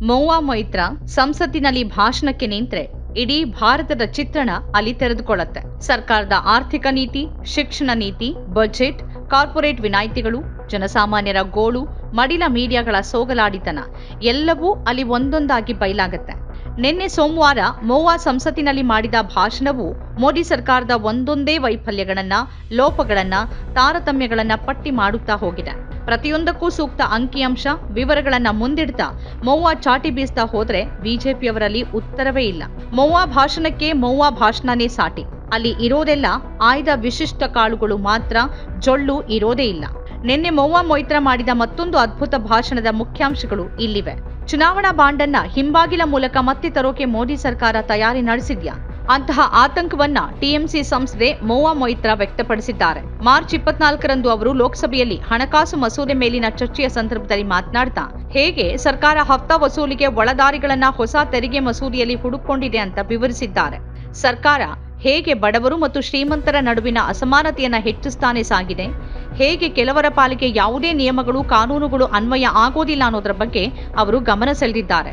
ಮೌವಾ ಮೈತ್ರಾ ಸಂಸತ್ತಿನಲ್ಲಿ ಭಾಷಣಕ್ಕೆ ನಿಂತ್ರೆ ಇಡೀ ಭಾರತದ ಚಿತ್ರಣ ಅಲ್ಲಿ ತೆರೆದುಕೊಳ್ಳುತ್ತೆ. ಸರ್ಕಾರದ ಆರ್ಥಿಕ ನೀತಿ, ಶಿಕ್ಷಣ ನೀತಿ, ಬಜೆಟ್, ಕಾರ್ಪೊರೇಟ್ ವಿನಾಯಿತಿಗಳು, ಜನಸಾಮಾನ್ಯರ ಗೋಳು, ಮಡಿಲ ಮೀಡಿಯಾಗಳ ಸೋಗಲಾಡಿತನ ಎಲ್ಲವೂ ಅಲ್ಲಿ ಒಂದೊಂದಾಗಿ ಬಯಲಾಗತ್ತೆ. ನಿನ್ನೆ ಸೋಮವಾರ ಮೋವಾ ಸಂಸತ್ತಿನಲ್ಲಿ ಮಾಡಿದ ಭಾಷಣವು ಮೋದಿ ಸರ್ಕಾರದ ಒಂದೊಂದೇ ವೈಫಲ್ಯಗಳನ್ನ, ಲೋಪಗಳನ್ನ, ತಾರತಮ್ಯಗಳನ್ನ ಪಟ್ಟಿ ಮಾಡುತ್ತಾ ಹೋಗಿದೆ. ಪ್ರತಿಯೊಂದಕ್ಕೂ ಸೂಕ್ತ ಅಂಕಿಅಂಶ, ವಿವರಗಳನ್ನ ಮುಂದಿಡ್ತಾ ಮೌವಾ ಚಾಟಿ ಬೀಸ್ತಾ ಹೋದ್ರೆ ಬಿಜೆಪಿಯವರಲ್ಲಿ ಉತ್ತರವೇ ಇಲ್ಲ. ಮೌವಾ ಭಾಷಣಕ್ಕೆ ಮೌವಾ ಭಾಷಣನೇ ಸಾಟಿ. ಅಲ್ಲಿ ಇರೋದೆಲ್ಲ ಆಯ್ದ ವಿಶಿಷ್ಟ ಕಾಳುಗಳು ಮಾತ್ರ, ಜೊಳ್ಳು ಇರೋದೇ ಇಲ್ಲ. ನಿನ್ನೆ ಮೌವಾ ಮೊಯ್ತ್ರ ಮಾಡಿದ ಮತ್ತೊಂದು ಅದ್ಭುತ ಭಾಷಣದ ಮುಖ್ಯಾಂಶಗಳು ಇಲ್ಲಿವೆ. ಚುನಾವಣಾ ಬಾಂಡನ್ನ ಹಿಂಬಾಗಿಲ ಮೂಲಕ ಮತ್ತೆ ತರೋಕೆ ಮೋದಿ ಸರ್ಕಾರ ತಯಾರಿ ನಡೆಸಿದ್ಯಾ? ಅಂತಹ ಆತಂಕವನ್ನ ಟಿಎಂಸಿ ಸಂಸದೆ ಮೋವಾ ಮೊಯಿತ್ರಾ ವ್ಯಕ್ತಪಡಿಸಿದ್ದಾರೆ. ಮಾರ್ಚ್ ಇಪ್ಪತ್ನಾಲ್ಕರಂದು ಅವರು ಲೋಕಸಭೆಯಲ್ಲಿ ಹಣಕಾಸು ಮಸೂದೆ ಮೇಲಿನ ಚರ್ಚೆಯ ಸಂದರ್ಭದಲ್ಲಿ ಮಾತನಾಡ್ತಾ, ಹೇಗೆ ಸರ್ಕಾರ ಹಫ್ತಾ ವಸೂಲಿಗೆ ಒಳದಾರಿಗಳನ್ನ ಹೊಸ ತೆರಿಗೆ ಮಸೂದೆಯಲ್ಲಿ ಹುಡುಕೊಂಡಿದೆ ಅಂತ ವಿವರಿಸಿದ್ದಾರೆ. ಸರ್ಕಾರ ಹೇಗೆ ಬಡವರು ಮತ್ತು ಶ್ರೀಮಂತರ ನಡುವಿನ ಅಸಮಾನತೆಯನ್ನ ಹೆಚ್ಚಿಸ್ತಾನೆ ಸಾಗಿದೆ. ಹೇಗೆ ಕೆಲವರ ಪಾಲಿಗೆ ಯಾವುದೇ ನಿಯಮಗಳು, ಕಾನೂನುಗಳು ಅನ್ವಯ ಆಗೋದಿಲ್ಲ ಅನ್ನೋದರ ಬಗ್ಗೆ ಅವರು ಗಮನ ಸೆಳೆದಿದ್ದಾರೆ.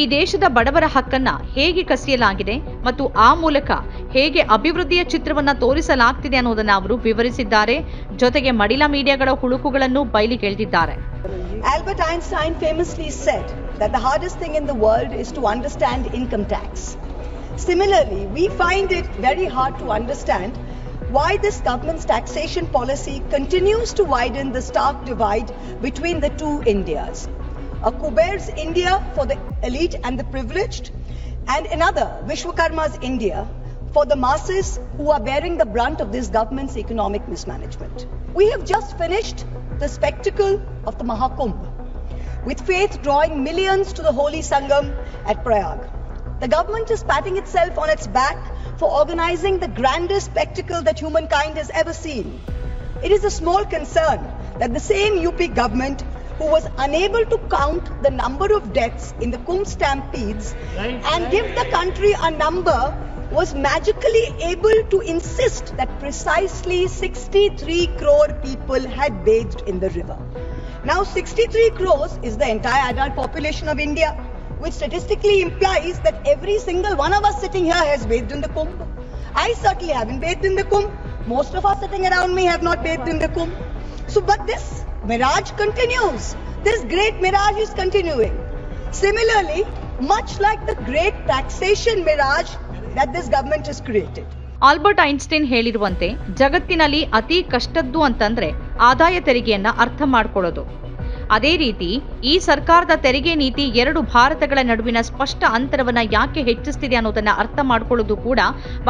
ಈ ದೇಶದ ಬಡವರ ಹಕ್ಕನ್ನ ಹೇಗೆ ಕಸಿಯಲಾಗಿದೆ ಮತ್ತು ಆ ಮೂಲಕ ಹೇಗೆ ಅಭಿವೃದ್ಧಿಯ ಚಿತ್ರವನ್ನ ತೋರಿಸಲಾಗ್ತಿದೆ ಅನ್ನೋದನ್ನ ಅವರು ವಿವರಿಸಿದ್ದಾರೆ ಜೊತೆಗೆ ಮಡಿಲ ಮೀಡಿಯಾಗಳ ಹುಳುಕುಗಳನ್ನು ಬಯಲಿಗೆಳೆದಿದ್ದಾರೆ Albert Einstein famously said that the hardest thing in the world is to understand income tax. Similarly, we find it very hard to understand why this government's taxation policy continues to widen the stark divide between the two Indias. A Kuber's India for the elite and the privileged, and another, Vishwakarma's India, for the masses who are bearing the brunt of this government's economic mismanagement. We have just finished the spectacle of the Mahakumbh, with faith drawing millions to the holy Sangam at Prayag. The government is patting itself on its back for organizing the grandest spectacle that humankind has ever seen. It is a small concern that the same UP government who was unable to count the number of deaths in the Kumbh stampedes and give the country a number was magically able to insist that precisely 63 crore people had bathed in the river. Now 63 crores is the entire adult population of India, which statistically implies that every single one of us sitting here has bathed in the Kumbh. I certainly haven't bathed in the Kumbh. Most of us sitting around me have not bathed in the Kumbh. So, but this mirage continues. This great mirage is continuing. Similarly, much like the great taxation mirage that this government has created. Albert Einstein ಹೇಳಿರುವಂತೆ ಜಗತ್ತಿನಲ್ಲಿ ಅತಿ ಕಷ್ಟದ್ದು ಅಂತಂದ್ರೆ ಆದಾಯ ತೆರಿಗೆಯನ್ನ ಅರ್ಥ ಮಾಡ್ಕೊಳ್ಳೋದು ಅದೇ ರೀತಿ ಈ ಸರ್ಕಾರದ ತೆರಿಗೆ ನೀತಿ ಎರಡು ಭಾರತಗಳ ನಡುವಿನ ಸ್ಪಷ್ಟ ಅಂತರವನ್ನ ಯಾಕೆ ಹೆಚ್ಚಿಸ್ತಿದೆ ಅನ್ನೋದನ್ನ ಅರ್ಥ ಮಾಡ್ಕೊಳ್ಳೋದು ಕೂಡ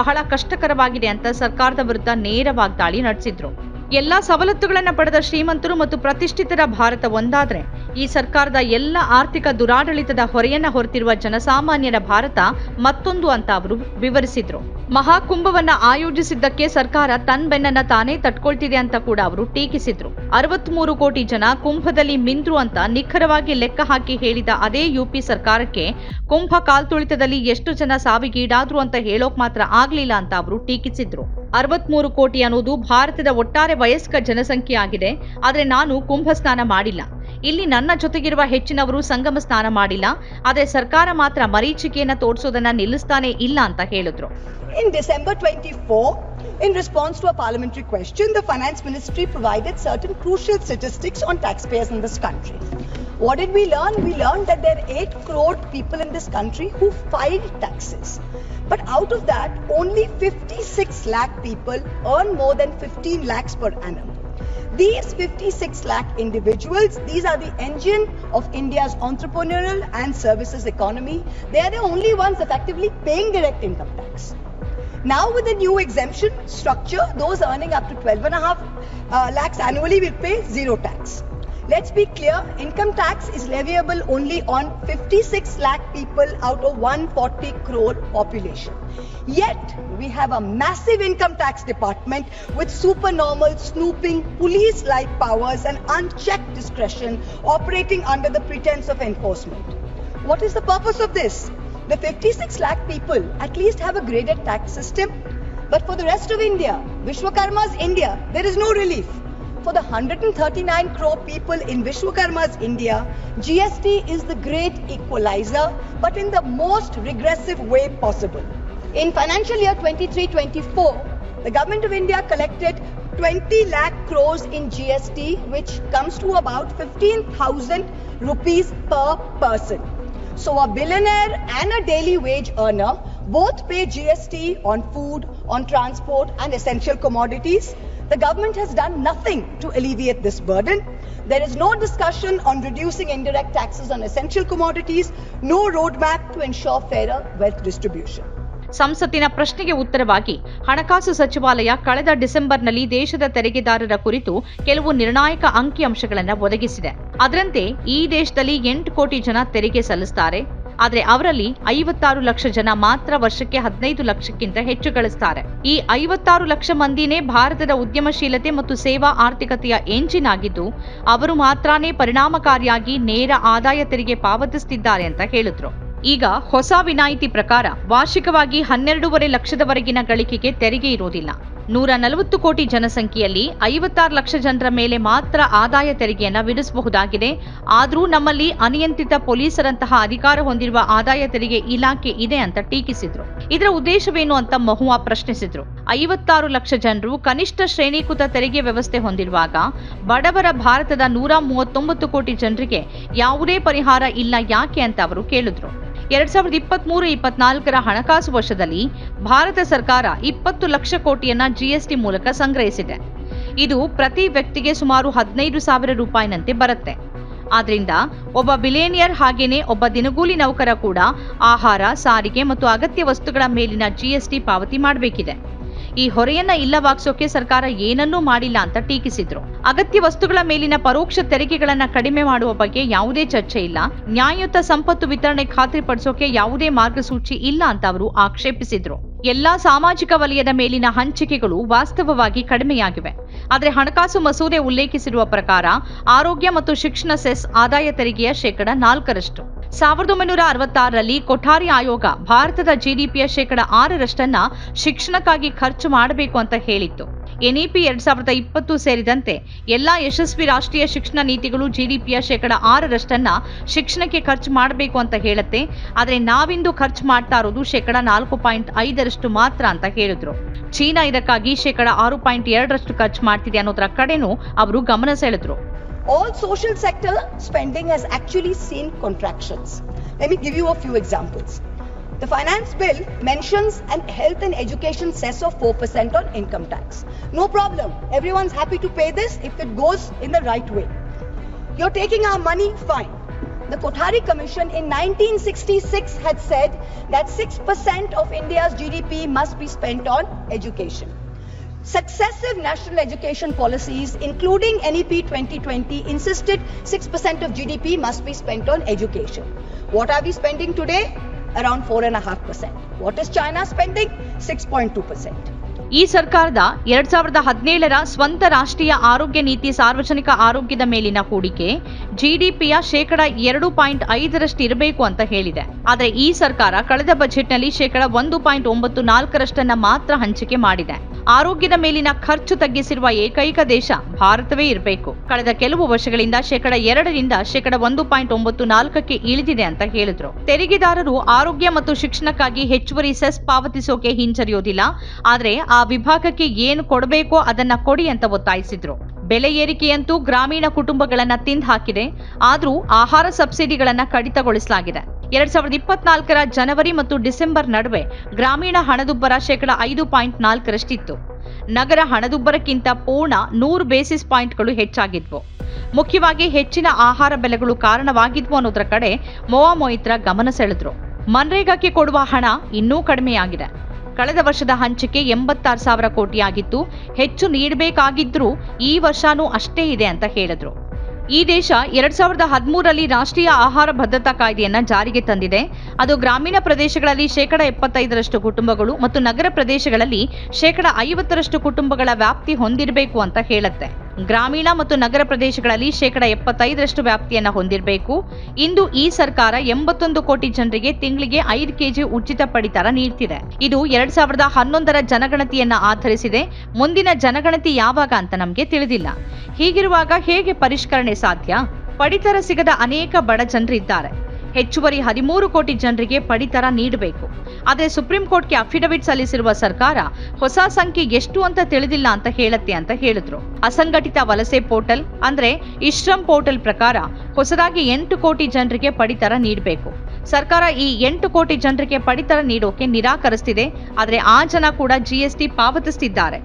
ಬಹಳ ಕಷ್ಟಕರವಾಗಿದೆ ಅಂತ ಸರ್ಕಾರದ ವಿರುದ್ಧ ನೇರ ವಾಗ್ದಾಳಿ ನಡೆಸಿದ್ರು ಎಲ್ಲಾ ಸವಲತ್ತುಗಳನ್ನು ಪಡೆದ ಶ್ರೀಮಂತರು ಮತ್ತು ಪ್ರತಿಷ್ಠಿತರ ಭಾರತ ಒಂದಾದ್ರೆ, ಈ ಸರ್ಕಾರದ ಎಲ್ಲ ಆರ್ಥಿಕ ದುರಾಡಳಿತದ ಹೊರೆಯನ್ನ ಹೊರತಿರುವ ಜನಸಾಮಾನ್ಯರ ಭಾರತ ಮತ್ತೊಂದು ಅಂತ ಅವರು ವಿವರಿಸಿದ್ರು. ಮಹಾಕುಂಭವನ್ನ ಆಯೋಜಿಸಿದ್ದಕ್ಕೆ ಸರ್ಕಾರ ತನ್ ಬೆನ್ನನ್ನ ತಾನೇ ತಟ್ಕೊಳ್ತಿದೆ ಅಂತ ಕೂಡ ಅವರು ಟೀಕಿಸಿದ್ರು. ಅರವತ್ಮೂರು ಕೋಟಿ ಜನ ಕುಂಭದಲ್ಲಿ ಮಿಂದ್ರು ಅಂತ ನಿಖರವಾಗಿ ಲೆಕ್ಕ ಹಾಕಿ ಹೇಳಿದ ಅದೇ ಯುಪಿ ಸರ್ಕಾರಕ್ಕೆ ಕುಂಭ ಕಾಲ್ತುಳಿತದಲ್ಲಿ ಎಷ್ಟು ಜನ ಸಾವಿಗೀಡಾದ್ರು ಅಂತ ಹೇಳೋಕ್ ಮಾತ್ರ ಆಗ್ಲಿಲ್ಲ ಅಂತ ಅವರು ಟೀಕಿಸಿದ್ರು. ಅರವತ್ಮೂರು ಕೋಟಿ ಅನ್ನೋದು ಭಾರತದ ಒಟ್ಟಾರೆ ವಯಸ್ಕ ಜನಸಂಖ್ಯೆ ಆಗಿದೆ ಆದ್ರೆ ನಾನು ಕುಂಭ ಸ್ನಾನ ಮಾಡಿಲ್ಲ. ಇಲ್ಲಿ ನನ್ನ ಜೊತೆಗಿರುವ ಹೆಚ್ಚಿನವರು ಸಂಗಮ ಸ್ನಾನ ಮಾಡಿಲ್ಲ ಆದ್ರೆ ಸರ್ಕಾರ ಮಾತ್ರ ಮರೀಚಿಕೆಯನ್ನ ತೋರಿಸೋದನ್ನ ನಿಲ್ಲಿಸ್ತಾನೆ ಇಲ್ಲ ಅಂತ ಹೇಳಿದ್ರು In December 24, in response to a parliamentary question, the finance ministry provided certain crucial statistics on taxpayers in this country. What did we learn? We learned that there are 8 crore people in this country who filed taxes. But out of that, only 56 lakh people earn more than 15 lakhs per annum. These 56 lakh individuals, these are the engine of India's entrepreneurial and services economy. They are the only ones effectively paying direct income tax. Now, with the new exemption structure, those earning up to 12 and a half uh, lakhs annually will pay zero tax. Let's be clear, income tax is leviable only on 56 lakh people out of 140 crore population. Yet, we have a massive income tax department with supernormal snooping, police-like powers and unchecked discretion operating under the pretense of enforcement. What is the purpose of this? The 56 lakh people at least have a graded tax system. But for the rest of India, Vishwakarma's India, there is no relief. For the 139 crore people in Vishwakarma's India, GST is the great equalizer, but in the most regressive way possible. In financial year 23-24, the government of India collected 20 lakh crores in GST, which comes to about 15,000 rupees per person. So a billionaire and a daily wage earner both pay GST on food, on transport and essential commodities. The government has done nothing to alleviate this burden. There is no discussion on reducing indirect taxes on essential commodities, no roadmap to ensure fairer wealth distribution. ಸಂಸತ್ತಿನ ಪ್ರಶ್ನೆಗೆ ಉತ್ತರವಾಗಿ ಹಣಕಾಸು ಸಚಿವಾಲಯ ಕಳೆದ ಡಿಸೆಂಬರ್ನಲ್ಲಿ ದೇಶದ ತೆರಿಗೆದಾರರ ಕುರಿತು ಕೆಲವು ನಿರ್ಣಾಯಕ ಅಂಕಿಅಂಶಗಳನ್ನು ಒದಗಿಸಿದೆ ಅದರಂತೆ ಈ ದೇಶದಲ್ಲಿ ಎಂಟು ಕೋಟಿ ಜನ ತೆರಿಗೆ ಸಲ್ಲಿಸ್ತಾರೆ ಆದರೆ ಅವರಲ್ಲಿ ಐವತ್ತಾರು ಲಕ್ಷ ಜನ ಮಾತ್ರ ವರ್ಷಕ್ಕೆ ಹದಿನೈದು ಲಕ್ಷಕ್ಕಿಂತ ಹೆಚ್ಚು ಗಳಿಸ್ತಾರೆ. ಈ ಐವತ್ತಾರು ಲಕ್ಷ ಮಂದಿನೇ ಭಾರತದ ಉದ್ಯಮಶೀಲತೆ ಮತ್ತು ಸೇವಾ ಆರ್ಥಿಕತೆಯ ಎಂಜಿನ್ ಆಗಿದ್ದು, ಅವರು ಮಾತ್ರನೇ ಪರಿಣಾಮಕಾರಿಯಾಗಿ ನೇರ ಆದಾಯ ತೆರಿಗೆ ಪಾವತಿಸುತ್ತಿದ್ದಾರೆ ಅಂತ ಹೇಳಿದ್ರು. ಈಗ ಹೊಸ ವಿನಾಯಿತಿ ಪ್ರಕಾರ ವಾರ್ಷಿಕವಾಗಿ ಹನ್ನೆರಡೂವರೆ ಲಕ್ಷದವರೆಗಿನ ಗಳಿಕೆಗೆ ತೆರಿಗೆ ಇರೋದಿಲ್ಲ. ನೂರ ನಲವತ್ತು ಕೋಟಿ ಜನಸಂಖ್ಯೆಯಲ್ಲಿ ಐವತ್ತಾರು ಲಕ್ಷ ಜನರ ಮೇಲೆ ಮಾತ್ರ ಆದಾಯ ತೆರಿಗೆಯನ್ನು ವಿಧಿಸಬಹುದಾಗಿದೆ. ಆದರೂ ನಮ್ಮಲ್ಲಿ ಅನಿಯಂತ್ರಿತ ಪೊಲೀಸರಂತಹ ಅಧಿಕಾರ ಹೊಂದಿರುವ ಆದಾಯ ತೆರಿಗೆ ಇಲಾಖೆ ಇದೆ ಅಂತ ಟೀಕಿಸಿದ್ರು. ಇದರ ಉದ್ದೇಶವೇನು ಅಂತ ಮಹುವಾ ಪ್ರಶ್ನಿಸಿದ್ರು. ಐವತ್ತಾರು ಲಕ್ಷ ಜನರು ಕನಿಷ್ಠ ಶ್ರೇಣೀಕೃತ ತೆರಿಗೆ ವ್ಯವಸ್ಥೆ ಹೊಂದಿರುವಾಗ ಬಡವರ ಭಾರತದ ನೂರ ಮೂವತ್ತೊಂಬತ್ತು ಕೋಟಿ ಜನರಿಗೆ ಯಾವುದೇ ಪರಿಹಾರ ಇಲ್ಲ ಯಾಕೆ ಅಂತ ಅವರು ಕೇಳಿದ್ರು. ಎರಡ್ ಸಾವಿರದ ಇಪ್ಪತ್ಮೂರು ಇಪ್ಪತ್ನಾಲ್ಕರ ಹಣಕಾಸು ವರ್ಷದಲ್ಲಿ ಭಾರತ ಸರ್ಕಾರ ಇಪ್ಪತ್ತು ಲಕ್ಷ ಕೋಟಿಯನ್ನ ಜಿಎಸ್ಟಿ ಮೂಲಕ ಸಂಗ್ರಹಿಸಿದೆ. ಇದು ಪ್ರತಿ ವ್ಯಕ್ತಿಗೆ ಸುಮಾರು ಹದಿನೈದು ಸಾವಿರ ರೂಪಾಯಿನಂತೆ ಬರುತ್ತೆ. ಆದ್ರಿಂದ ಒಬ್ಬ ಬಿಲೇನಿಯರ್ ಹಾಗೇನೆ ಒಬ್ಬ ದಿನಗೂಲಿ ನೌಕರ ಕೂಡ ಆಹಾರ, ಸಾರಿಗೆ ಮತ್ತು ಅಗತ್ಯ ವಸ್ತುಗಳ ಮೇಲಿನ ಜಿಎಸ್ಟಿ ಪಾವತಿ ಮಾಡಬೇಕಿದೆ. ಈ ಹೊರೆಯನ್ನ ಇಲ್ಲವಾಗಿಸೋಕೆ ಸರ್ಕಾರ ಏನನ್ನೂ ಮಾಡಿಲ್ಲ ಅಂತ ಟೀಕಿಸಿದ್ರು. ಅಗತ್ಯ ವಸ್ತುಗಳ ಮೇಲಿನ ಪರೋಕ್ಷ ತೆರಿಗೆಗಳನ್ನ ಕಡಿಮೆ ಮಾಡುವ ಬಗ್ಗೆ ಯಾವುದೇ ಚರ್ಚೆ ಇಲ್ಲ. ನ್ಯಾಯಯುತ ಸಂಪತ್ತು ವಿತರಣೆ ಖಾತ್ರಿಪಡಿಸೋಕೆ ಯಾವುದೇ ಮಾರ್ಗಸೂಚಿ ಇಲ್ಲ ಅಂತ ಅವರು ಆಕ್ಷೇಪಿಸಿದ್ರು. ಎಲ್ಲಾ ಸಾಮಾಜಿಕ ವಲಯದ ಮೇಲಿನ ಹಂಚಿಕೆಗಳು ವಾಸ್ತವವಾಗಿ ಕಡಿಮೆಯಾಗಿವೆ. ಆದರೆ ಹಣಕಾಸು ಮಸೂದೆ ಉಲ್ಲೇಖಿಸಿರುವ ಪ್ರಕಾರ ಆರೋಗ್ಯ ಮತ್ತು ಶಿಕ್ಷಣ ಸೆಸ್ ಆದಾಯ ತೆರಿಗೆಯ ಶೇಕಡ ನಾಲ್ಕರಷ್ಟು. ಸಾವಿರದ ಒಂಬೈನೂರ ಅರವತ್ತಾರರಲ್ಲಿ ಕೊಠಾರಿ ಆಯೋಗ ಭಾರತದ ಜಿಡಿಪಿಯ ಶೇಕಡ ಆರರಷ್ಟನ್ನ ಶಿಕ್ಷಣಕ್ಕಾಗಿ ಖರ್ಚು ಮಾಡಬೇಕು ಅಂತ ಹೇಳಿತ್ತು. ಎನ್ಇಪಿ ಎರಡ್ ಸಾವಿರದ ಇಪ್ಪತ್ತು ಸೇರಿದಂತೆ ಎಲ್ಲಾ ಯಶಸ್ವಿ ರಾಷ್ಟ್ರೀಯ ಶಿಕ್ಷಣ ನೀತಿಗಳು ಜಿಡಿಪಿಯ ಶೇಕಡ ಆರರಷ್ಟನ್ನ ಶಿಕ್ಷಣಕ್ಕೆ ಖರ್ಚು ಮಾಡಬೇಕು ಅಂತ ಹೇಳುತ್ತೆ. ಆದರೆ ನಾವಿಂದು ಖರ್ಚು ಮಾಡ್ತಾ ಇರೋದು ಶೇಕಡ ನಾಲ್ಕು ಪಾಯಿಂಟ್ ಐದರಷ್ಟು ಮಾತ್ರ ಅಂತ ಹೇಳಿದ್ರು. ಚೀನಾ ಇದಕ್ಕಾಗಿ ಶೇಕಡ ಆರು ಪಾಯಿಂಟ್ ಎರಡರಷ್ಟು ಖರ್ಚು ಮಾಡ್ತಿದೆ ಅನ್ನೋದರ ಕಡೆನೂ ಅವರು ಗಮನ ಸೆಳೆದ್ರು. All social sector spending has actually seen contractions. Let me give you a few examples. The finance bill mentions an health and education cess of 4% on income tax. No problem. Everyone's happy to pay this if it goes in the right way. You're taking our money, fine. The Kothari Commission in 1966 had said that 6% of India's GDP must be spent on education. Successive national education policies, including E NEP 2020, insisted 6% of GDP must be spent on education. What are we spending today? Around 4.5%. What is China spending? 6.2%. ಈ ಸರ್ಕಾರದ ಎರಡ್ ಸಾವಿರದ ಹದಿನೇಳರ ಸ್ವಂತ ರಾಷ್ಟ್ರೀಯ ಆರೋಗ್ಯ ನೀತಿ ಸಾರ್ವಜನಿಕ ಆರೋಗ್ಯದ ಮೇಲಿನ ಹೂಡಿಕೆ ಜಿಡಿಪಿಯ ಶೇಕಡ ಎರಡು ಪಾಯಿಂಟ್ ಐದರಷ್ಟು ಇರಬೇಕು ಅಂತ ಹೇಳಿದೆ ಆದರೆ ಈ ಸರ್ಕಾರ ಕಳೆದ ಬಜೆಟ್ನಲ್ಲಿ ಶೇಕಡ ಒಂದು ಪಾಯಿಂಟ್ ಒಂಬತ್ತು ಮಾತ್ರ ಹಂಚಿಕೆ ಮಾಡಿದೆ ಆರೋಗ್ಯದ ಮೇಲಿನ ಖರ್ಚು ತಗ್ಗಿಸಿರುವ ಏಕೈಕ ದೇಶ ಭಾರತವೇ ಇರಬೇಕು. ಕಳೆದ ಕೆಲವು ವರ್ಷಗಳಿಂದ ಶೇಕಡ ಎರಡರಿಂದ ಶೇಕಡ ಒಂದು ಪಾಯಿಂಟ್ ಒಂಬತ್ತು ನಾಲ್ಕಕ್ಕೆ ಇಳಿದಿದೆ ಅಂತ ಹೇಳಿದ್ರು. ತೆರಿಗೆದಾರರು ಆರೋಗ್ಯ ಮತ್ತು ಶಿಕ್ಷಣಕ್ಕಾಗಿ ಹೆಚ್ಚುವರಿ ಸೆಸ್ ಪಾವತಿಸೋಕೆ ಹಿಂಜರಿಯೋದಿಲ್ಲ. ಆದರೆ ಆ ವಿಭಾಗಕ್ಕೆ ಏನು ಕೊಡಬೇಕೋ ಅದನ್ನ ಕೊಡಿ ಅಂತ ಒತ್ತಾಯಿಸಿದ್ರು. ಬೆಲೆ ಏರಿಕೆಯಂತೂ ಗ್ರಾಮೀಣ ಕುಟುಂಬಗಳನ್ನ ತಿಂದು ಹಾಕಿದೆ ಆದರೂ ಆಹಾರ ಸಬ್ಸಿಡಿಗಳನ್ನ ಕಡಿತಗೊಳಿಸಲಾಗಿದೆ. ಎರಡ್ ಸಾವಿರದ ಇಪ್ಪತ್ನಾಲ್ಕರ ಜನವರಿ ಮತ್ತು ಡಿಸೆಂಬರ್ ನಡುವೆ ಗ್ರಾಮೀಣ ಹಣದುಬ್ಬರ ಶೇಕಡ ಐದು ಪಾಯಿಂಟ್ ನಾಲ್ಕರಷ್ಟಿತ್ತು. ನಗರ ಹಣದುಬ್ಬರಕ್ಕಿಂತ ಪೂರ್ಣ ನೂರು ಬೇಸಿಸ್ ಪಾಯಿಂಟ್ಗಳು ಹೆಚ್ಚಾಗಿದ್ವು. ಮುಖ್ಯವಾಗಿ ಹೆಚ್ಚಿನ ಆಹಾರ ಬೆಲೆಗಳು ಕಾರಣವಾಗಿದ್ವು ಅನ್ನೋದರ ಕಡೆ ಮೋವಾ ಮೊಯಿತ್ರ ಗಮನ ಸೆಳೆದ್ರು. ಮನ್ರೇಗಾಕ್ಕೆ ಕೊಡುವ ಹಣ ಇನ್ನೂ ಕಡಿಮೆಯಾಗಿದೆ. ಕಳೆದ ವರ್ಷದ ಹಂಚಿಕೆ ಎಂಬತ್ತಾರು ಸಾವಿರ ಕೋಟಿಯಾಗಿತ್ತು. ಹೆಚ್ಚು ನೀಡಬೇಕಾಗಿದ್ರೂ ಈ ವರ್ಷನೂ ಅಷ್ಟೇ ಇದೆ ಅಂತ ಹೇಳಿದ್ರು. ಈ ದೇಶ ಎರಡ್ ಸಾವಿರದ ಹದಿಮೂರರಲ್ಲಿ ರಾಷ್ಟ್ರೀಯ ಆಹಾರ ಭದ್ರತಾ ಕಾಯ್ದೆಯನ್ನು ಜಾರಿಗೆ ತಂದಿದೆ. ಅದು ಗ್ರಾಮೀಣ ಪ್ರದೇಶಗಳಲ್ಲಿ ಶೇಕಡ ಎಪ್ಪತ್ತೈದರಷ್ಟು ಕುಟುಂಬಗಳು ಮತ್ತು ನಗರ ಪ್ರದೇಶಗಳಲ್ಲಿ ಶೇಕಡ ಐವತ್ತರಷ್ಟು ಕುಟುಂಬಗಳ ವ್ಯಾಪ್ತಿ ಹೊಂದಿರಬೇಕು ಅಂತ ಹೇಳುತ್ತೆ. ಗ್ರಾಮೀಣ ಮತ್ತು ನಗರ ಪ್ರದೇಶಗಳಲ್ಲಿ ಶೇಕಡ ಎಪ್ಪತ್ತೈದರಷ್ಟು ವ್ಯಾಪ್ತಿಯನ್ನು ಹೊಂದಿರಬೇಕು. ಇಂದು ಈ ಸರ್ಕಾರ ಎಂಬತ್ತೊಂದು ಕೋಟಿ ಜನರಿಗೆ ತಿಂಗಳಿಗೆ ಐದು ಕೆಜಿ ಉಚಿತ ಪಡಿತರ ನೀಡ್ತಿದೆ. ಇದು ಎರಡ್ ಸಾವಿರದ ಹನ್ನೊಂದರ ಜನಗಣತಿಯನ್ನ ಆಧರಿಸಿದೆ. ಮುಂದಿನ ಜನಗಣತಿ ಯಾವಾಗ ಅಂತ ನಮಗೆ ತಿಳಿದಿಲ್ಲ. ಹೀಗಿರುವಾಗ ಹೇಗೆ ಪರಿಷ್ಕರಣೆ ಸಾಧ್ಯ? ಪಡಿತರ ಸಿಗದ ಅನೇಕ ಬಡ ಜನರಿದ್ದಾರೆ. ಹೆಚ್ಚುವರಿ ಹದಿಮೂರು ಕೋಟಿ ಜನರಿಗೆ ಪಡಿತರ ನೀಡಬೇಕು. ಆದರೆ ಸುಪ್ರೀಂ ಕೋರ್ಟ್ಗೆ ಅಫಿಡವಿಟ್ ಸಲ್ಲಿಸಿರುವ ಸರ್ಕಾರ ಹೊಸ ಸಂಖ್ಯೆ ಎಷ್ಟು ಅಂತ ತಿಳಿದಿಲ್ಲ ಅಂತ ಹೇಳತ್ತೆ ಅಂತ ಹೇಳಿದ್ರು. ಅಸಂಘಟಿತ ವಲಸೆ ಪೋರ್ಟಲ್ ಅಂದ್ರೆ ಇಶ್ರಮ್ ಪೋರ್ಟಲ್ ಪ್ರಕಾರ ಹೊಸದಾಗಿ ಎಂಟು ಕೋಟಿ ಜನರಿಗೆ ಪಡಿತರ ನೀಡಬೇಕು. ಸರ್ಕಾರ ಈ ಎಂಟು ಕೋಟಿ ಜನರಿಗೆ ಪಡಿತರ ನೀಡೋಕೆ ನಿರಾಕರಿಸ್ತಿದೆ. ಆದರೆ ಆ ಜನ ಕೂಡ ಜಿಎಸ್ಟಿ ಪಾವತಿಸ್ತಿದ್ದಾರೆ.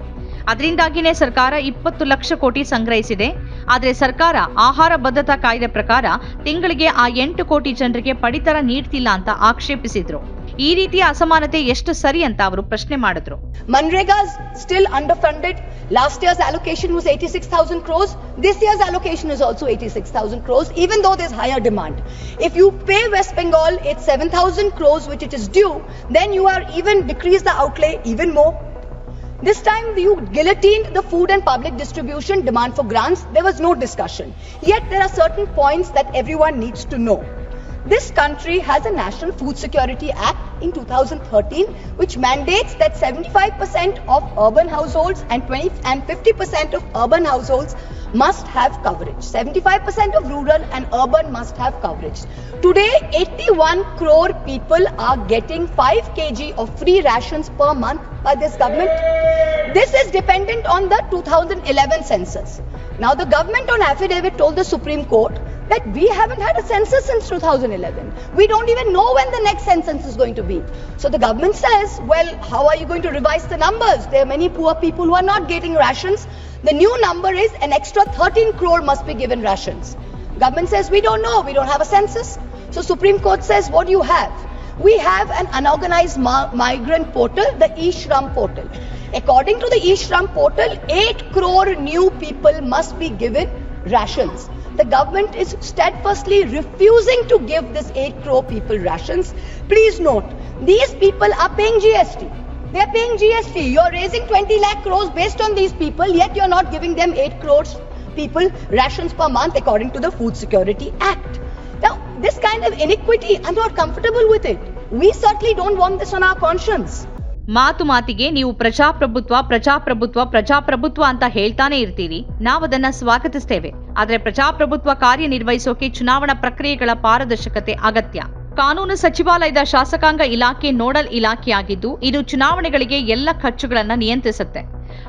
ಅದರಿಂದಾಗಿನೇ ಸರ್ಕಾರ ಇಪ್ಪತ್ತು ಲಕ್ಷ ಕೋಟಿ ಸಂಗ್ರಹಿಸಿದೆ ಆದರೆ ಸರ್ಕಾರ ಆಹಾರ ಭದ್ರತಾ ಕಾಯ್ದೆ ಪ್ರಕಾರ ತಿಂಗಳಿಗೆ ಆ ಎಂಟು ಕೋಟಿ ಜನರಿಗೆ ಪಡಿತರ ನೀಡ್ತಿಲ್ಲ ಅಂತ ಆಕ್ಷೇಪಿಸಿದ್ರು ಈ ರೀತಿಯ ಅಸಮಾನತೆ ಎಷ್ಟು ಸರಿ ಅಂತ ಅವರು ಪ್ರಶ್ನೆ ಮಾಡಿದ್ರು Manrega is still underfunded. Last year's allocation was 86,000 crores. This year's allocation is also 86,000 crores, even though there's higher demand. If you pay West Bengal its 7,000 crores which it is due then you are even decrease the outlay even more. This time you guillotined the food and public distribution demand for grants. There was no discussion. Yet there are certain points that everyone needs to know. This country has a National Food Security Act in 2013 which mandates that 75% of urban households and 20 and 50% of urban households must have coverage. 75% of rural and urban must have coverage. Today 81 crore people are getting 5 kg of free rations per month by this government. This is dependent on the 2011 census. Now the government on affidavit told the Supreme Court that we haven't had a census since 2011. We don't even know when the next census is going to be. So the government says, well, how are you going to revise the numbers? There are many poor people who are not getting rations. The new number is an extra 13 crore must be given rations. Government says, we don't know, we don't have a census. So Supreme Court says, what do you have? We have an unorganized ma- migrant portal, the eShram portal. According to the eShram portal, 8 crore new people must be given rations. The government is steadfastly refusing to give this 8 crore people rations. Please note, these people are paying GST. They are paying GST. You're raising 20 lakh crores based on these people, yet you're not giving them 8 crores people rations per month according to the Food Security Act. Now, this kind of iniquity, I'm not comfortable with it. We certainly don't want this on our conscience. ಮಾತು ಮಾತಿಗೆ ನೀವು ಪ್ರಜಾಪ್ರಭುತ್ವ ಪ್ರಜಾಪ್ರಭುತ್ವ ಪ್ರಜಾಪ್ರಭುತ್ವ ಅಂತ ಹೇಳ್ತಾನೆ ಇರ್ತೀರಿ. ನಾವದನ್ನ ಸ್ವಾಗತಿಸ್ತೇವೆ. ಆದ್ರೆ ಪ್ರಜಾಪ್ರಭುತ್ವ ಕಾರ್ಯನಿರ್ವಹಿಸೋಕೆ ಚುನಾವಣಾ ಪ್ರಕ್ರಿಯೆಗಳ ಪಾರದರ್ಶಕತೆ ಅಗತ್ಯ. ಕಾನೂನು ಸಚಿವಾಲಯದ ಶಾಸಕಾಂಗ ಇಲಾಖೆ ನೋಡಲ್ ಇಲಾಖೆಯಾಗಿದ್ದು, ಇದು ಚುನಾವಣೆಗಳಿಗೆ ಎಲ್ಲ ಖರ್ಚುಗಳನ್ನ ನಿಯಂತ್ರಿಸುತ್ತೆ.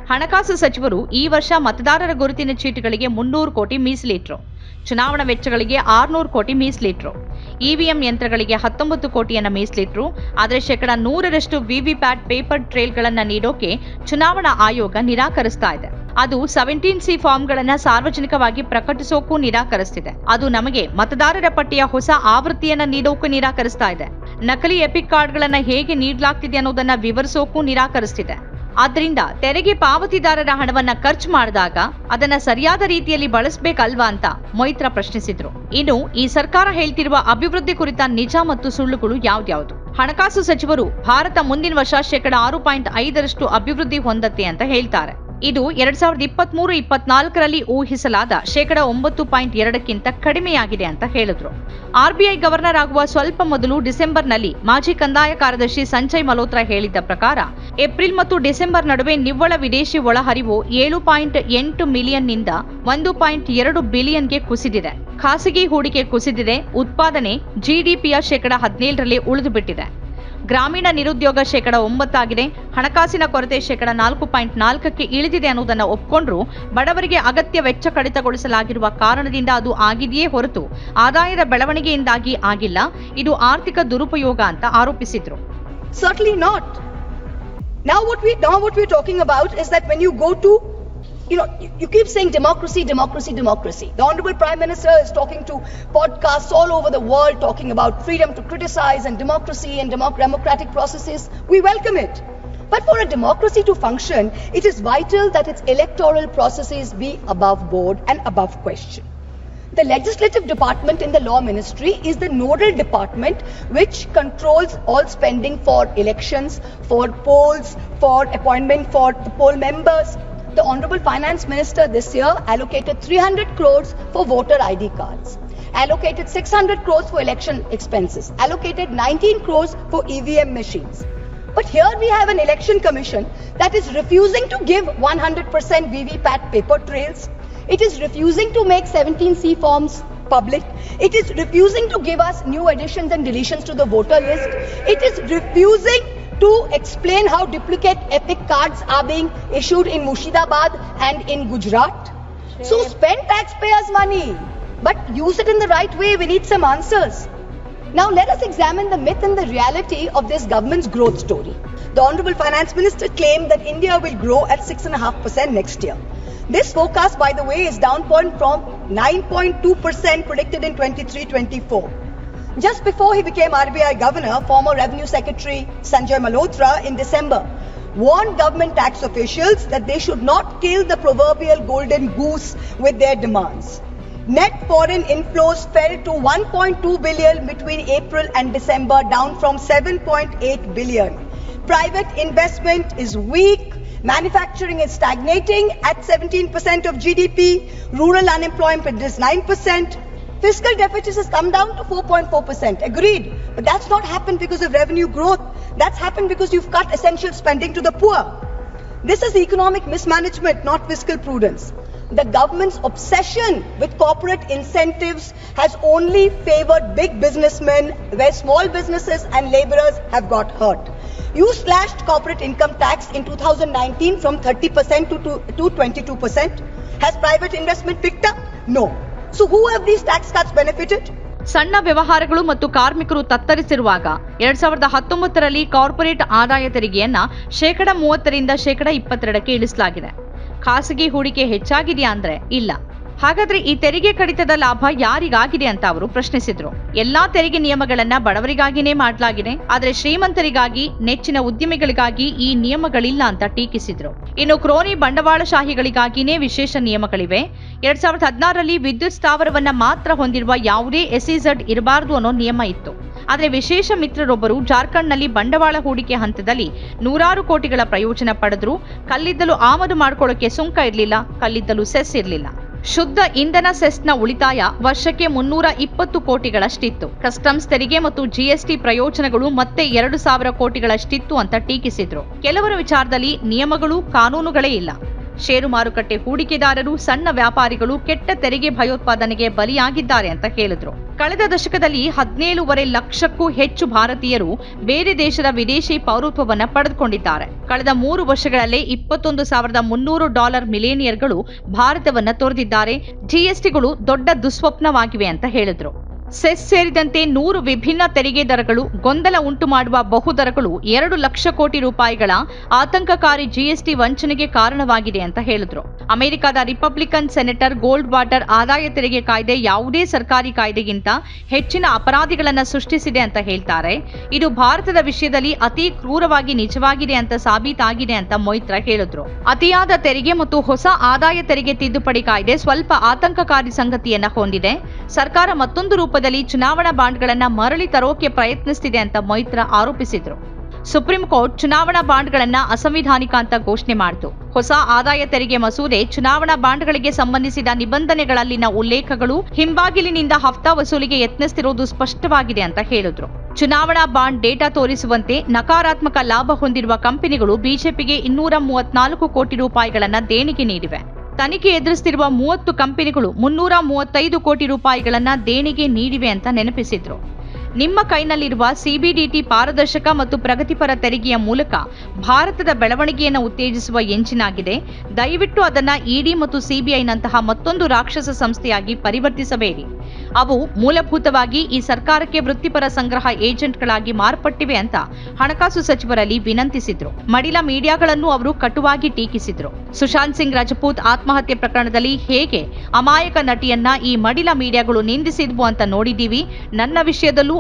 ಹಣಕಾಸು ಸಚಿವರು ಈ ವರ್ಷ ಮತದಾರರ ಗುರುತಿನ ಚೀಟಿಗಳಿಗೆ ಮುನ್ನೂರು ಕೋಟಿ ಮೀಸಲಿಟ್ರು. ಚುನಾವಣಾ ವೆಚ್ಚಗಳಿಗೆ ಆರ್ನೂರು ಕೋಟಿ ಮೀಸಲಿಟ್ರು. ಇವಿಎಂ ಯಂತ್ರಗಳಿಗೆ ಹತ್ತೊಂಬತ್ತು ಕೋಟಿಯನ್ನ ಮೀಸಲಿಟ್ರು. ಆದರೆ ಶೇಕಡ ನೂರರಷ್ಟು ವಿವಿಪ್ಯಾಟ್ ಪೇಪರ್ ಟ್ರೇಲ್ಗಳನ್ನು ನೀಡೋಕೆ ಚುನಾವಣಾ ಆಯೋಗ ನಿರಾಕರಿಸ್ತಾ ಇದೆ. ಅದು ಸೆವೆಂಟೀನ್ ಸಿ ಫಾರ್ಮ್ಗಳನ್ನ ಸಾರ್ವಜನಿಕವಾಗಿ ಪ್ರಕಟಿಸೋಕೂ ನಿರಾಕರಿಸ್ತಿದೆ. ಅದು ನಮಗೆ ಮತದಾರರ ಪಟ್ಟಿಯ ಹೊಸ ಆವೃತ್ತಿಯನ್ನ ನೀಡೋಕ್ಕೂ ನಿರಾಕರಿಸ್ತಾ ಇದೆ. ನಕಲಿ ಎಪಿಕ್ ಕಾರ್ಡ್ಗಳನ್ನ ಹೇಗೆ ನೀಡಲಾಗ್ತಿದೆ ಅನ್ನೋದನ್ನ ವಿವರಿಸೋಕೂ ನಿರಾಕರಿಸ್ತಿದೆ. ಆದ್ರಿಂದ ತೆರಿಗೆ ಪಾವತಿದಾರರ ಹಣವನ್ನ ಖರ್ಚು ಮಾಡಿದಾಗ ಅದನ್ನ ಸರಿಯಾದ ರೀತಿಯಲ್ಲಿ ಬಳಸಬೇಕಲ್ವಾ ಅಂತ ಮೈತ್ರ ಪ್ರಶ್ನಿಸಿದ್ರು. ಇನ್ನು ಈ ಸರ್ಕಾರ ಹೇಳ್ತಿರುವ ಅಭಿವೃದ್ಧಿ ಕುರಿತ ನಿಜ ಮತ್ತು ಸುಳ್ಳುಗಳು ಯಾವ್ದ್ಯಾವುದು? ಹಣಕಾಸು ಸಚಿವರು ಭಾರತ ಮುಂದಿನ ವರ್ಷ ಶೇಕಡ ಆರು ಪಾಯಿಂಟ್ ಐದರಷ್ಟು ಅಭಿವೃದ್ಧಿ ಹೊಂದತ್ತೆ ಅಂತ ಹೇಳ್ತಾರೆ. ಇದು ಎರಡ್ ಸಾವಿರದ ಇಪ್ಪತ್ಮೂರು, ಇಪ್ಪತ್ನಾಲ್ಕರಲ್ಲಿ ಊಹಿಸಲಾದ ಶೇಕಡ ಒಂಬತ್ತು ಪಾಯಿಂಟ್ ಎರಡಕ್ಕಿಂತ ಕಡಿಮೆಯಾಗಿದೆ ಅಂತ ಹೇಳಿದ್ರು. ಆರ್ಬಿಐ ಗವರ್ನರ್ ಆಗುವ ಸ್ವಲ್ಪ ಮೊದಲು ಡಿಸೆಂಬರ್ನಲ್ಲಿ ಮಾಜಿ ಕಂದಾಯ ಕಾರ್ಯದರ್ಶಿ ಸಂಜಯ್ ಮಲ್ಹೋತ್ರಾ ಹೇಳಿದ್ದ ಪ್ರಕಾರ, ಏಪ್ರಿಲ್ ಮತ್ತು ಡಿಸೆಂಬರ್ ನಡುವೆ ನಿವ್ವಳ ವಿದೇಶಿ ಒಳಹರಿವು ಏಳು ಪಾಯಿಂಟ್ ಎಂಟು ಮಿಲಿಯನ್ನಿಂದ ಒಂದು ಪಾಯಿಂಟ್ ಎರಡು ಬಿಲಿಯನ್ಗೆ ಕುಸಿದಿದೆ. ಖಾಸಗಿ ಹೂಡಿಕೆ ಕುಸಿದಿದೆ, ಉತ್ಪಾದನೆ, ಜಿಡಿಪಿಯ ಶೇಕಡ ಹದಿನೇಳರಲ್ಲಿ ಉಳಿದು ಬಿಟ್ಟಿದೆ ಗ್ರಾಮೀಣ ನಿರುದ್ಯೋಗ ಶೇಕಡ ಒಂಬತ್ತಾಗಿದೆ. ಹಣಕಾಸಿನ ಕೊರತೆ ಶೇಕಡ ನಾಲ್ಕು ಪಾಯಿಂಟ್ ನಾಲ್ಕಕ್ಕೆ ಇಳಿದಿದೆ ಅನ್ನೋದನ್ನು ಒಪ್ಕೊಂಡ್ರು. ಬಡವರಿಗೆ ಅಗತ್ಯ ವೆಚ್ಚ ಕಡಿತಗೊಳಿಸಲಾಗಿರುವ ಕಾರಣದಿಂದ ಅದು ಆಗಿದೆಯೇ ಹೊರತು ಆದಾಯದ ಬೆಳವಣಿಗೆಯಿಂದಾಗಿ ಆಗಿಲ್ಲ. ಇದು ಆರ್ಥಿಕ ದುರುಪಯೋಗ ಅಂತ ಆರೋಪಿಸಿದ್ರು. Certainly not Now what we, now what we're talking about is that when you go to you know, you, you keep saying democracy, democracy, democracy. The Honorable Prime Minister is talking to podcasts all over the world talking about freedom to criticize and democracy and democ- democratic processes. We welcome it. But for a democracy to function, it is vital that its electoral processes be above board and above question. The legislative department in the law ministry is the nodal department which controls all spending for elections, for polls, for appointment for the poll members. The Honorable Finance Minister this year allocated 300 crores for voter ID cards, allocated 600 crores for election expenses, allocated 19 crores for EVM machines. But here we have an election commission that is refusing to give 100% VVPAT paper trails. It is refusing to make 17C forms public. It is refusing to give us new additions and deletions to the voter list. It is refusing to explain how duplicate epic cards are being issued in Mushidabad and in Gujarat. So spend taxpayers' money, but use it in the right way. We need some answers. Now let us examine the myth and the reality of this government's growth story. The Honorable Finance Minister claimed that India will grow at 6.5% next year. This forecast, by the way, is down point from 9.2% predicted in 23-24. Just before he became RBI governor, former Revenue Secretary Sanjay Malhotra in December warned government tax officials that they should not kill the proverbial golden goose with their demands. Net foreign inflows fell to 1.2 billion between April and December, down from 7.8 billion. Private investment is weak. Manufacturing is stagnating at 17% of GDP. Rural unemployment is 9%. Fiscal deficit has come down to 4.4%. Agreed. But that's not happened because of revenue growth. That's happened because you've cut essential spending to the poor. This is economic mismanagement, not fiscal prudence. The government's obsession with corporate incentives has only favored big businessmen, where small businesses and laborers have got hurt. You slashed corporate income tax in 2019 from 30% to, to, to 22%. Has private investment picked up? No. So, who have these tax cuts benefited? ಸಣ್ಣ ವ್ಯವಹಾರಗಳು ಮತ್ತು ಕಾರ್ಮಿಕರು ತತ್ತರಿಸಿರುವಾಗ ಎರಡ್ ಸಾವಿರದ ಹತ್ತೊಂಬತ್ತರಲ್ಲಿ corporate ಆದಾಯ ತೆರಿಗೆಯನ್ನ ಶೇಕಡ ಮೂವತ್ತರಿಂದ ಶೇಕಡ ಇಪ್ಪತ್ತೆರಡಕ್ಕೆ ಇಳಿಸಲಾಗಿದೆ ಖಾಸಗಿ ಹೂಡಿಕೆ ಹೆಚ್ಚಾಗಿದೆಯಾ ಅಂದ್ರೆ ಇಲ್ಲ ಹಾಗಾದ್ರೆ ಈ ತೆರಿಗೆ ಕಡಿತದ ಲಾಭ ಯಾರಿಗಾಗಿದೆ ಅಂತ ಅವರು ಪ್ರಶ್ನಿಸಿದ್ರು. ಎಲ್ಲಾ ತೆರಿಗೆ ನಿಯಮಗಳನ್ನ ಬಡವರಿಗಾಗಿನೇ ಮಾಡಲಾಗಿದೆ. ಆದ್ರೆ ಶ್ರೀಮಂತರಿಗಾಗಿ, ನೆಚ್ಚಿನ ಉದ್ಯಮಿಗಳಿಗಾಗಿ ಈ ನಿಯಮಗಳಿಲ್ಲ ಅಂತ ಟೀಕಿಸಿದ್ರು. ಇನ್ನು ಕ್ರೋನಿ ಬಂಡವಾಳಶಾಹಿಗಳಿಗಾಗಿನೇ ವಿಶೇಷ ನಿಯಮಗಳಿವೆ. ಎರಡ್ ಸಾವಿರದ ಹದಿನಾರರಲ್ಲಿ ವಿದ್ಯುತ್ ಸ್ಥಾವರವನ್ನ ಮಾತ್ರ ಹೊಂದಿರುವ ಯಾವುದೇ ಎಸ್ಇಝಡ್ ಇರಬಾರದು ಅನ್ನೋ ನಿಯಮ ಇತ್ತು. ಆದರೆ ವಿಶೇಷ ಮಿತ್ರರೊಬ್ಬರು ಜಾರ್ಖಂಡ್ನಲ್ಲಿ ಬಂಡವಾಳ ಹೂಡಿಕೆ ಹಂತದಲ್ಲಿ ನೂರಾರು ಕೋಟಿಗಳ ಪ್ರಯೋಜನ ಪಡೆದ್ರು. ಕಲ್ಲಿದ್ದಲು ಆಮದು ಮಾಡಿಕೊಳ್ಳೋಕೆ ಸುಂಕ ಇರಲಿಲ್ಲ, ಕಲ್ಲಿದ್ದಲು ಸೆಸ್ ಇರಲಿಲ್ಲ. ಶುದ್ಧ ಇಂಧನ ಸೆಸ್ನ ಉಳಿತಾಯ ವರ್ಷಕ್ಕೆ ಮುನ್ನೂರ ಇಪ್ಪತ್ತು ಕೋಟಿಗಳಷ್ಟಿತ್ತು. ಕಸ್ಟಮ್ಸ್ ತೆರಿಗೆ ಮತ್ತು ಜಿಎಸ್ಟಿ ಪ್ರಯೋಜನಗಳು ಮತ್ತೆ ಎರಡು ಸಾವಿರ ಕೋಟಿಗಳಷ್ಟಿತ್ತು ಅಂತ ಟೀಕಿಸಿದ್ರು. ಕೆಲವರ ವಿಚಾರದಲ್ಲಿ ನಿಯಮಗಳು ಕಾನೂನುಗಳೇ ಇಲ್ಲ. ಷೇರು ಮಾರುಕಟ್ಟೆ ಹೂಡಿಕೆದಾರರು, ಸಣ್ಣ ವ್ಯಾಪಾರಿಗಳು ಕೆಟ್ಟ ತೆರಿಗೆ ಭಯೋತ್ಪಾದನೆಗೆ ಬಲಿಯಾಗಿದ್ದಾರೆ ಅಂತ ಹೇಳಿದ್ರು. ಕಳೆದ ದಶಕದಲ್ಲಿ ಹದಿನೇಳುವರೆ ಲಕ್ಷಕ್ಕೂ ಹೆಚ್ಚು ಭಾರತೀಯರು ಬೇರೆ ದೇಶದ ವಿದೇಶಿ ಪೌರತ್ವವನ್ನು ಪಡೆದುಕೊಂಡಿದ್ದಾರೆ. ಕಳೆದ ಮೂರು ವರ್ಷಗಳಲ್ಲೇ ಇಪ್ಪತ್ತೊಂದು ಸಾವಿರದ ಮುನ್ನೂರು ಡಾಲರ್ ಮಿಲೇನಿಯರ್ಗಳು ಭಾರತವನ್ನು ತೊರೆದಿದ್ದಾರೆ. ಜಿಎಸ್ಟಿಗಳು ದೊಡ್ಡ ದುಸ್ವಪ್ನವಾಗಿವೆ ಅಂತ ಹೇಳಿದ್ರು. ಸೆಸ್ ಸೇರಿದಂತೆ ನೂರು ವಿಭಿನ್ನ ತೆರಿಗೆ ದರಗಳು, ಗೊಂದಲ ಉಂಟು ಮಾಡುವ ಬಹುದರಗಳು ಎರಡು ಲಕ್ಷ ಕೋಟಿ ರೂಪಾಯಿಗಳ ಆತಂಕಕಾರಿ ಜಿಎಸ್ಟಿ ವಂಚನೆಗೆ ಕಾರಣವಾಗಿದೆ ಅಂತ ಹೇಳಿದ್ರು. ಅಮೆರಿಕದ ರಿಪಬ್ಲಿಕನ್ ಸೆನೆಟರ್ ಗೋಲ್ಡ್ ವಾಟರ್ ಆದಾಯ ತೆರಿಗೆ ಕಾಯ್ದೆ ಯಾವುದೇ ಸರ್ಕಾರಿ ಕಾಯ್ದೆಗಿಂತ ಹೆಚ್ಚಿನ ಅಪರಾಧಿಗಳನ್ನ ಸೃಷ್ಟಿಸಿದೆ ಅಂತ ಹೇಳ್ತಾರೆ. ಇದು ಭಾರತದ ವಿಷಯದಲ್ಲಿ ಅತಿ ಕ್ರೂರವಾಗಿ ನಿಜವಾಗಿದೆ ಅಂತ ಸಾಬೀತಾಗಿದೆ ಅಂತ ಮೊಯ್ತ್ರ ಹೇಳಿದ್ರು. ಅತಿಯಾದ ತೆರಿಗೆ ಮತ್ತು ಹೊಸ ಆದಾಯ ತೆರಿಗೆ ತಿದ್ದುಪಡಿ ಕಾಯ್ದೆ ಸ್ವಲ್ಪ ಆತಂಕಕಾರಿ ಸಂಗತಿಯನ್ನ ಹೊಂದಿದೆ. ಸರ್ಕಾರ ಮತ್ತೊಂದು ರೂಪದಲ್ಲಿ ಚುನಾವಣಾ ಬಾಂಡ್ಗಳನ್ನು ಮರಳಿ ತರೋಕೆ ಪ್ರಯತ್ನಿಸುತ್ತಿದೆ ಅಂತ ಮೊಯಿತ್ರಾ ಆರೋಪಿಸಿದ್ರು. ಸುಪ್ರೀಂ ಕೋರ್ಟ್ ಚುನಾವಣಾ ಬಾಂಡ್ಗಳನ್ನು ಅಸಂವಿಧಾನಿಕ ಅಂತ ಘೋಷಣೆ ಮಾಡಿತು. ಹೊಸ ಆದಾಯ ತೆರಿಗೆ ಮಸೂದೆ ಚುನಾವಣಾ ಬಾಂಡ್ಗಳಿಗೆ ಸಂಬಂಧಿಸಿದ ನಿಬಂಧನೆಗಳಲ್ಲಿನ ಉಲ್ಲೇಖಗಳು ಹಿಂಬಾಗಿಲಿನಿಂದ ಹಫ್ತಾ ವಸೂಲಿಗೆ ಯತ್ನಿಸುತ್ತಿರುವುದು ಸ್ಪಷ್ಟವಾಗಿದೆ ಅಂತ ಹೇಳಿದ್ರು. ಚುನಾವಣಾ ಬಾಂಡ್ ಡೇಟಾ ತೋರಿಸುವಂತೆ ನಕಾರಾತ್ಮಕ ಲಾಭ ಹೊಂದಿರುವ ಕಂಪನಿಗಳು ಬಿಜೆಪಿಗೆ ಇನ್ನೂರ ಮೂವತ್ನಾಲ್ಕು ಕೋಟಿ ರೂಪಾಯಿಗಳನ್ನ ದೇಣಿಗೆ ನೀಡಿವೆ. ತನಿಖೆ ಎದುರಿಸುತ್ತಿರುವ ಮೂವತ್ತು ಕಂಪನಿಗಳು ಮುನ್ನೂರ ಮೂವತ್ತೈದು ಕೋಟಿ ರೂಪಾಯಿಗಳನ್ನು ದೇಣಿಗೆ ನೀಡಿವೆ ಅಂತ ನೆನಪಿಸಿದ್ರು. ನಿಮ್ಮ ಕೈನಲ್ಲಿರುವ ಸಿಬಿಡಿಟಿ ಪಾರದರ್ಶಕ ಮತ್ತು ಪ್ರಗತಿಪರ ತೆರಿಗೆಯ ಮೂಲಕ ಭಾರತದ ಬೆಳವಣಿಗೆಯನ್ನು ಉತ್ತೇಜಿಸುವ ಎಂಜಿನಾಗಿದೆ. ದಯವಿಟ್ಟು ಅದನ್ನ ಇಡಿ ಮತ್ತು ಸಿಬಿಐನಂತಹ ಮತ್ತೊಂದು ರಾಕ್ಷಸ ಸಂಸ್ಥೆಯಾಗಿ ಪರಿವರ್ತಿಸಬೇಡಿ. ಅವು ಮೂಲಭೂತವಾಗಿ ಈ ಸರ್ಕಾರಕ್ಕೆ ವೃತ್ತಿಪರ ಸಂಗ್ರಹ ಏಜೆಂಟ್ಗಳಾಗಿ ಮಾರ್ಪಟ್ಟಿವೆ ಅಂತ ಹಣಕಾಸು ಸಚಿವರಲ್ಲಿ ವಿನಂತಿಸಿದ್ರು. ಮಡಿಲ ಮೀಡಿಯಾಗಳನ್ನು ಅವರು ಕಟುವಾಗಿ ಟೀಕಿಸಿದ್ರು. ಸುಶಾಂತ್ ಸಿಂಗ್ ರಜಪೂತ್ ಆತ್ಮಹತ್ಯೆ ಪ್ರಕರಣದಲ್ಲಿ ಹೇಗೆ ಅಮಾಯಕ ನಟಿಯನ್ನ ಈ ಮಡಿಲ ಮೀಡಿಯಾಗಳು ನಿಂದಿಸಿದ್ವು ಅಂತ ನೋಡಿದ್ದೀವಿ. ನನ್ನ ವಿಷಯದಲ್ಲೂ